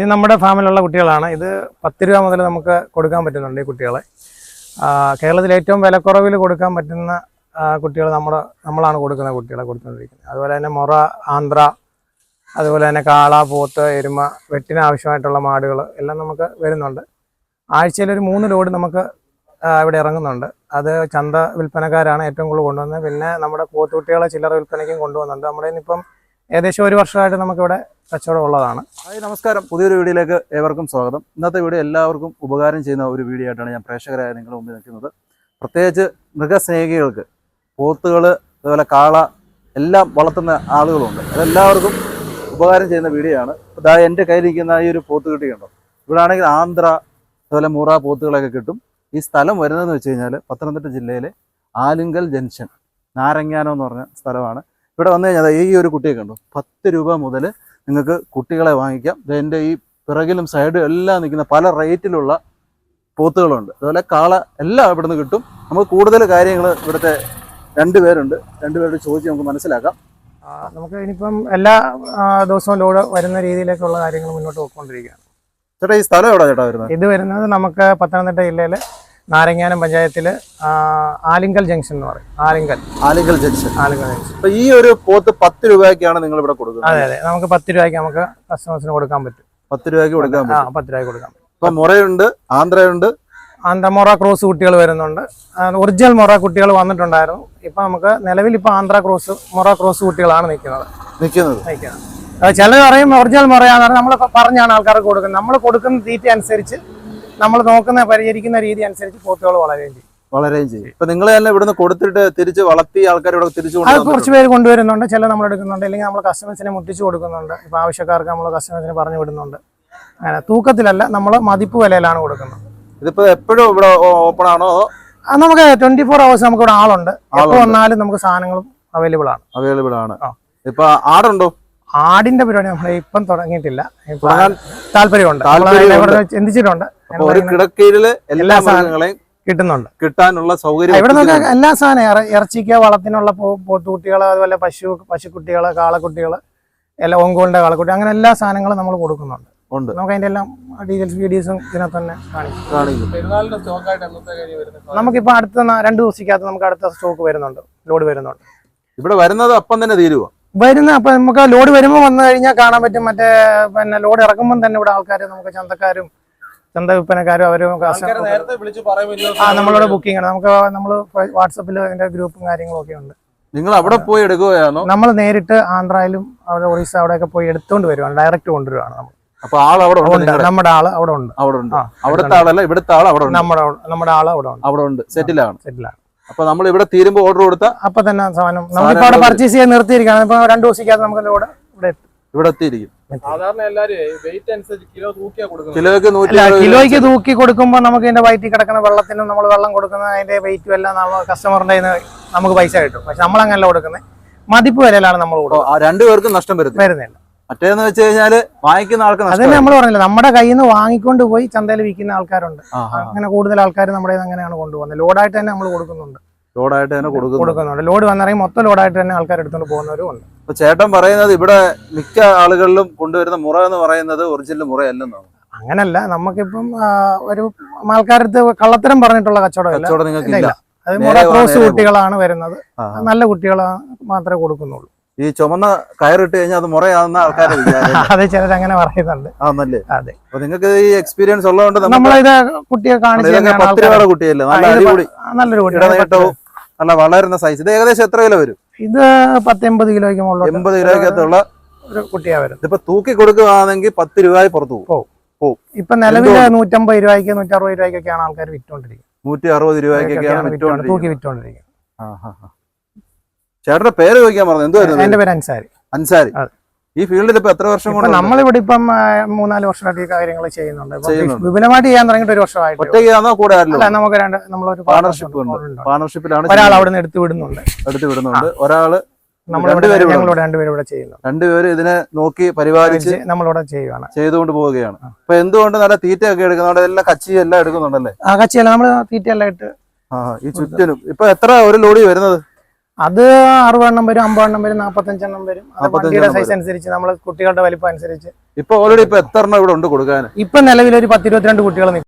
ഇത് നമ്മുടെ ഫാമിലുള്ള കുട്ടികളാണ്. ഇത് പത്ത് രൂപ മുതൽ നമുക്ക് കൊടുക്കാൻ പറ്റുന്നുണ്ട് ഈ കുട്ടികളെ. കേരളത്തിൽ ഏറ്റവും വിലക്കുറവിൽ കൊടുക്കാൻ പറ്റുന്ന കുട്ടികൾ നമ്മുടെ നമ്മളാണ് കൊടുക്കുന്ന കുട്ടികളെ കൊടുത്തുകൊണ്ടിരിക്കുന്നത്. അതുപോലെ തന്നെ മുറ ആന്ധ്ര അതുപോലെ തന്നെ കാള പോത്ത് എരുമ വെട്ടിന് ആവശ്യമായിട്ടുള്ള മാടുകൾ എല്ലാം നമുക്ക് വരുന്നുണ്ട്. ആഴ്ചയിൽ ഒരു മൂന്ന് ലോഡ് നമുക്ക് ഇവിടെ ഇറങ്ങുന്നുണ്ട്. അത് ചന്ത വിൽപ്പനക്കാരാണ് ഏറ്റവും കൂടുതൽ കൊണ്ടുവന്നത്. പിന്നെ നമ്മുടെ പോത്തുകുട്ടികളെ ചില്ലറ വിൽപ്പനയ്ക്കും കൊണ്ടുവന്നുണ്ട്. നമ്മുടെ ഇപ്പം ഏകദേശം ഒരു വർഷമായിട്ട് നമുക്കിവിടെ കച്ചവടം ഉള്ളതാണ്. ഹായ് നമസ്കാരം. പുതിയൊരു വീഡിയോയിലേക്ക് ഏവർക്കും സ്വാഗതം. ഇന്നത്തെ വീഡിയോ എല്ലാവർക്കും ഉപകാരം ചെയ്യുന്ന ഒരു വീഡിയോ ആയിട്ടാണ് ഞാൻ പ്രേക്ഷകരായ നിങ്ങളുടെ മുമ്പിൽ നിൽക്കുന്നത്. പ്രത്യേകിച്ച് മൃഗസ്നേഹികൾക്ക് പോത്തുകൾ അതുപോലെ കാള എല്ലാം വളർത്തുന്ന ആളുകളുണ്ട്. അതെല്ലാവർക്കും ഉപകാരം ചെയ്യുന്ന വീഡിയോ ആണ്. ഇതാ എന്റെ കയ്യിലിരിക്കുന്ന ഈ ഒരു പോത്ത് കിട്ടിയുണ്ടോ ഇവിടാണെങ്കിൽ ആന്ധ്ര അതുപോലെ മുറ പോത്തുകളൊക്കെ കിട്ടും. ഈ സ്ഥലം വരുന്നതെന്ന് വെച്ച് കഴിഞ്ഞാൽ പത്തനംതിട്ട ജില്ലയിലെ ആലുങ്കൽ ജംഗ്ഷൻ നാരങ്ങാനം എന്ന് പറഞ്ഞ സ്ഥലമാണ്. ഇവിടെ വന്നു കഴിഞ്ഞാൽ ഈ ഒരു കുട്ടിയെ കണ്ടു. പത്ത് രൂപ മുതൽ നിങ്ങൾക്ക് കുട്ടികളെ വാങ്ങിക്കാം. ദേ എന്റെ ഈ പിറകിലും സൈഡും എല്ലാം നിൽക്കുന്ന പല റേറ്റിലുള്ള പോത്തുകളുണ്ട്. അതുപോലെ കാള എല്ലാം ഇവിടുന്ന് കിട്ടും. നമുക്ക് കൂടുതൽ കാര്യങ്ങൾ ഇവിടുത്തെ രണ്ടുപേരുണ്ട് രണ്ടുപേരോട് ചോദിച്ച് നമുക്ക് മനസ്സിലാക്കാം. നമുക്ക് ഇനിയിപ്പം എല്ലാ ദിവസവും ലോഡ് വരുന്ന രീതിയിലേക്കുള്ള കാര്യങ്ങൾ മുന്നോട്ട് പോയിക്കൊണ്ടിരിക്കുകയാണ്. ചേട്ടാ ഈ സ്ഥലം എവിടെ ചേട്ടാ വരുന്നത്? ഇത് വരുന്നത് നമുക്ക് പത്തനംതിട്ട ജില്ലയിലെ നാരങ്ങാനം പഞ്ചായത്തിൽ ആലിങ്കൽ ജംഗ്ഷൻ എന്ന് പറയും. ആലിങ്കൽ. ആലിങ്കൽ ജംഗ്ഷൻ. ആലിങ്കൽ ജംഗ്ഷൻ. അപ്പൊ ഈ ഒരു പോത്ത് പത്ത് രൂപയ്ക്കാണ് നിങ്ങൾ ഇവിടെ കൊടുക്കുന്നത്? അതെ അതെ. നമുക്ക് പത്ത് രൂപയ്ക്ക് നമുക്ക് കസ്റ്റമേഴ്സിന് കൊടുക്കാൻ പറ്റും. പത്ത് രൂപയ്ക്ക് കൊടുക്കാൻ ആ പറ്റും. പത്ത് രൂപയ്ക്ക് കൊടുക്കാം ഇപ്പൊ മുറയുണ്ട് ആന്ധ്രയുണ്ട്. ആന്ധ്ര മൊറ ക്രോസ് കുട്ടികൾ വരുന്നുണ്ട്. ഒറിജിനൽ മൊറ കുട്ടികൾ വന്നിട്ടുണ്ടായിരുന്നു. ഇപ്പൊ നമുക്ക് നിലവിൽ ഇപ്പൊ ആന്ധ്ര ക്രോസ് മൊറ ക്രോസ് കുട്ടികളാണ് നിൽക്കുന്നത്. നിൽക്കുന്നത്. നിൽക്കുന്നത്. ചിലർ പറയും ഒറിജിനൽ മൊറയാന്ന് പറഞ്ഞാൽ നമ്മൾ പറഞ്ഞാണ് ആൾക്കാർക്ക് കൊടുക്കുന്നത്. നമ്മൾ കൊടുക്കുന്ന തീറ്റ അനുസരിച്ച് നമ്മൾ നോക്കുന്ന പരിഹരിക്കുന്ന രീതി അനുസരിച്ച് പോത്തുകൾ വളരുകയും ചെയ്യും. വളരുകയും ചെയ്യും. ഇപ്പൊ നിങ്ങൾ തന്നെ ഇവിടുന്ന് കൊടുത്തിട്ട് തിരിച്ച് വളർത്തി ആൾക്കാർ ഇവിടെ തിരിച്ചു അത് കുറച്ച് പേര് കൊണ്ടുവരുന്നുണ്ട്. ചില നമ്മൾ എടുക്കുന്നുണ്ട്. അല്ലെങ്കിൽ നമ്മൾ കസ്റ്റമേഴ്സിനെ മുട്ടിച്ചു കൊടുക്കുന്നുണ്ട്. ഇപ്പൊ ആവശ്യക്കാർക്ക് നമ്മൾ കസ്റ്റമേഴ്സിനെ പറഞ്ഞു വിടുന്നുണ്ട്. അങ്ങനെ തൂക്കത്തിലല്ല നമ്മൾ മതിപ്പ് വിലയിലാണ് കൊടുക്കുന്നത്. ഇതിപ്പോ എപ്പോഴും ഇവിടെ ഓപ്പൺ ആണോ നമുക്ക് ട്വന്റി ഫോർ അവേഴ്സ് നമുക്ക് ഇവിടെ ആളുണ്ട്. ആൾ വന്നാലും നമുക്ക് സാധനങ്ങളും അവൈലബിൾ ആണ്. അവൈലബിൾ ആണ്. ഇപ്പൊ ആടുണ്ടോ? ആടിന്റെ പരിപാടി നമ്മൾ ഇപ്പം തുടങ്ങിയിട്ടില്ല. താല്പര്യമുണ്ട്. ചിന്തിച്ചിട്ടുണ്ട്. ഒരു എല്ലാ സാധനങ്ങളെയും കിട്ടുന്നുണ്ട്. കിട്ടാനുള്ള സൗകര്യം ഇവിടെ നമുക്ക് എല്ലാ സാധനം ഇറച്ചിക്ക വളത്തിനുള്ള പോത്തുകുട്ടികൾ അതുപോലെ പശു പശുക്കുട്ടികൾ കാളക്കുട്ടികൾ എല്ലാ ഓങ്കോളിന്റെ കാളക്കുട്ടി അങ്ങനെ എല്ലാ സാധനങ്ങളും നമ്മൾ കൊടുക്കുന്നുണ്ട്. ഉണ്ട്. നമുക്ക് അതിന്റെ എല്ലാം ഡീറ്റെയിൽസ് വീഡിയോസും ഇതിനകത്ത് തന്നെ കാണിക്കും. നമുക്കിപ്പോ അടുത്ത രണ്ടു രണ്ട് ദിവസത്തേക്കകത്ത് നമുക്ക് അടുത്ത സ്റ്റോക്ക് വരുന്നുണ്ട് ലോഡ് വരുന്നുണ്ട്. ഇവിടെ വരുന്നത് അപ്പം തന്നെ തീരുവോ? വരുന്ന അപ്പൊ നമുക്ക് ലോഡ് വരുമ്പോൾ വന്നു കഴിഞ്ഞാൽ കാണാൻ പറ്റും. മറ്റേ പിന്നെ ലോഡ് ഇറക്കുമ്പോൾ തന്നെ ഇവിടെ ആൾക്കാർ നമുക്ക് ചന്തക്കാരും ചന്ത വിൽപ്പനക്കാരും അവരും ആ നമ്മളിവിടെ ബുക്കിംഗ് ആണ്. നമുക്ക് നമ്മൾ വാട്സപ്പിൽ അതിന്റെ ഗ്രൂപ്പും കാര്യങ്ങളും ഒക്കെ ഉണ്ട്. നിങ്ങൾ അവിടെ പോയി എടുക്കുകയാണോ? നമ്മൾ നേരിട്ട് ആന്ധ്രയിലും അവിടെ ഒറീസ അവിടെയൊക്കെ പോയി എടുത്തുകൊണ്ട് വരുവാണ്. ഡയറക്റ്റ് കൊണ്ടുവരുവാണ് നമ്മൾ അപ്പൊ ആൾ അവിടെ ഉണ്ട് നമ്മുടെ ആൾ അവിടെ ഉണ്ട്. അവിടെ ഉണ്ട്. അവിടുത്തെ ആളല്ല ഇവിടുത്തെ ആൾ അവിടെ ഉണ്ട്. നമ്മുടെ നമ്മുടെ ആൾ അവിടെ ഉണ്ട്. അവിടെ ഉണ്ട്. സെറ്റിലാണ് സെറ്റിലാണ് അപ്പൊ നമ്മൾ ഇവിടെ തീരുമ്പോ ഓർഡർ കൊടുത്ത അപ്പൊ തന്നെ സാധനം അവിടെ പർച്ചേസ് ചെയ്യാൻ നിർത്തിയിരിക്കുകയാണ്. ഇപ്പൊ രണ്ടു ദിവസം നമുക്ക് ലോഡ് ഇവിടെ ഇവിടെ എത്തിയിരിക്കും. സാധാരണ എല്ലാരും വെയിറ്റ് അനുസരിച്ച് കിലോ തൂക്കിയാ കൊടുക്കുന്നത്. കിലോയ്ക്ക് നൂറ്റി കിലോയ്ക്ക് തൂക്കി കൊടുക്കുമ്പോൾ നമുക്ക് ഇതിന്റെ വയറ്റിൽ കിടക്കുന്ന വെള്ളത്തിനും നമ്മൾ വെള്ളം കൊടുക്കുന്ന അതിന്റെ വെയിറ്റും എല്ലാം നമ്മൾ കസ്റ്റമറിന്റെ നിന്ന് നമുക്ക് പൈസ കിട്ടും. പക്ഷെ നമ്മൾ അങ്ങനല്ല കൊടുക്കുന്നത്. മതിപ്പ് വിലയിലാണ് നമ്മൾ കൊടുക്കുന്നത്. ആ രണ്ടുപേർക്കും നഷ്ടം വരുന്നത് വരുന്നില്ല. മറ്റേന്ന് വെച്ച് കഴിഞ്ഞാൽ വാങ്ങിക്കുന്ന ആൾക്ക് അതന്നെ നമ്മൾ പറഞ്ഞില്ല നമ്മുടെ കയ്യിൽ നിന്ന് വാങ്ങിക്കൊണ്ട് പോയി ചന്തയിൽ വിൽക്കുന്ന ആൾക്കാരുണ്ട്. അങ്ങനെ കൂടുതൽ ആൾക്കാർ നമ്മുടെ അങ്ങനെയാണ് കൊണ്ടുപോകുന്നത്. ലോഡായിട്ട് തന്നെ നമ്മൾ കൊടുക്കുന്നുണ്ട്. ലോഡായിട്ട് തന്നെ കൊടുക്കുന്നു കൊടുക്കുന്നുണ്ട്. ലോഡ് വന്നിറങ്ങി മൊത്തം ലോഡായിട്ട് തന്നെ ആൾക്കാർ എടുത്തുകൊണ്ട് പോകുന്നവരും ഉണ്ട്. അപ്പൊ ചേട്ടൻ പറയുന്നത് ഇവിടെ മിക്ക ആളുകളിലും കൊണ്ടുവരുന്ന മുറ എന്ന് പറയുന്നത് ഒറിജിനൽ മുറയല്ലെന്നാണ്. അങ്ങനല്ല നമുക്കിപ്പം ഒരു ആൾക്കാരടുത്ത് കള്ളത്തരം പറഞ്ഞിട്ടുള്ള കച്ചവടം കച്ചവടം നിങ്ങൾക്ക് ഇല്ല, ഇല്ല. അത് മുറ ക്രോസ് കുട്ടികളാണ് വരുന്നത്. നല്ല കുട്ടികളാണ് മാത്രമേ കൊടുക്കുന്നുള്ളൂ. ഈ ചുമന്ന കയറിട്ട് കഴിഞ്ഞാൽ അത് മുറയാവുന്ന ആൾക്കാരെ വിചാരം അത് ചിലർ അങ്ങനെ പറയുന്നുണ്ട്. ആണല്ലേ അതെ. അപ്പൊ നിങ്ങൾക്ക് ഈ എക്സ്പീരിയൻസ് ഉള്ളതുകൊണ്ട് നമ്മളിത് കുട്ടിയെ കാണിച്ചു ഇതൊക്കെ പത്ത് രൂപയുടെ കുട്ടിയല്ലേ? നല്ല അടിപൊളി. നല്ലൊരു വളരുന്ന സൈസ് ഇത് ഏകദേശം എത്ര കിലോ വരും? ഇത് പത്തൊമ്പത് കിലോയ്ക്ക് എൺപത് കിലോയ്ക്കകത്തുള്ള ഒരു കുട്ടിയാ വരും. ഇതിപ്പോ തൂക്കി കൊടുക്കുകയാണെങ്കിൽ പത്ത് രൂപ പുറത്തു പോകും. ഇപ്പൊ നിലവിൽ നൂറ്റമ്പത് രൂപയ്ക്ക് നൂറ്ററുപത് രൂപയ്ക്കൊക്കെയാണ് ആൾക്കാർ വിറ്റോണ്ടിരിക്കുന്നത്. നൂറ്റി അറുപത് രൂപയ്ക്കൊക്കെയാണ് തൂക്കി വിറ്റുകൊണ്ടിരിക്കുന്നത് വിറ്റോണ്ടിരിക്കുന്നത്. ആ, ആ, ആ. ചേട്ടന്റെ പേര് ചോദിക്കാൻ പറഞ്ഞു. എന്തുവായിരുന്നു എന്റെ പേര് അൻസാരി. അൻസാരി. ഈ ഫീൽഡിൽ ഇപ്പൊ എത്ര വർഷം കൊണ്ട് നമ്മളിവിടെ ഇപ്പം മൂന്നാൽ വർഷമായിട്ട് കാര്യങ്ങൾ ചെയ്യുന്നുണ്ട്. വിപുലമായിട്ട് ചെയ്യാൻ തുടങ്ങിയിട്ട് ഒരു വർഷമായിട്ട്. ഒറ്റയ്ക്കാണോ കൂടെ അല്ല നമുക്ക് രണ്ട് നമ്മളൊരു പാർട്ണർഷിപ്പ് ഉണ്ട്. പാർട്ണർഷിപ്പിലാണ് ഒരാൾ അവിടെ നിന്ന് എടുത്തു വിടുന്നുണ്ട്. എടുത്തു വിടുന്നുണ്ട്. ഒരാൾ രണ്ടുപേരും ഇവിടെ ഞങ്ങളിവിടെ രണ്ടുപേരും ഇവിടെ ചെയ്യുന്നു രണ്ടുപേര് ഇതിനെ നോക്കി പരിപാലിച്ച് നമ്മളിവിടെ ചെയ്യുകയാണ് ചെയ്തുകൊണ്ട് പോവുകയാണ്. അപ്പൊ എന്തുകൊണ്ട് നല്ല തീറ്റയൊക്കെ എടുക്കുന്നുണ്ട് എല്ലാം കച്ചി എല്ലാം എടുക്കുന്നുണ്ടല്ലേ? ആ കച്ചിയല്ല നമ്മൾ തീറ്റയെല്ലാം ഇട്ട് ആ ഈ ചുറ്റിനും. ഇപ്പൊ എത്ര ഒരു ലോഡി വരുന്നത്? അത് അറുപതെണ്ണം വരും അമ്പതെണ്ണം വരും നാപ്പത്തഞ്ചെണ്ണം വരും. വണ്ടിയുടെ സൈസ് അനുസരിച്ച് നമ്മൾ കുട്ടികളുടെ വലിപ്പം അനുസരിച്ച്. ഇപ്പൊ ഓൾറെഡി ഇപ്പൊ എത്ര എണ്ണം ഇവിടെ ഉണ്ട് കൊടുക്കാൻ? ഇപ്പൊ നിലവിൽ ഒരു പത്തിരുപത്തിരണ്ട് കുട്ടികൾ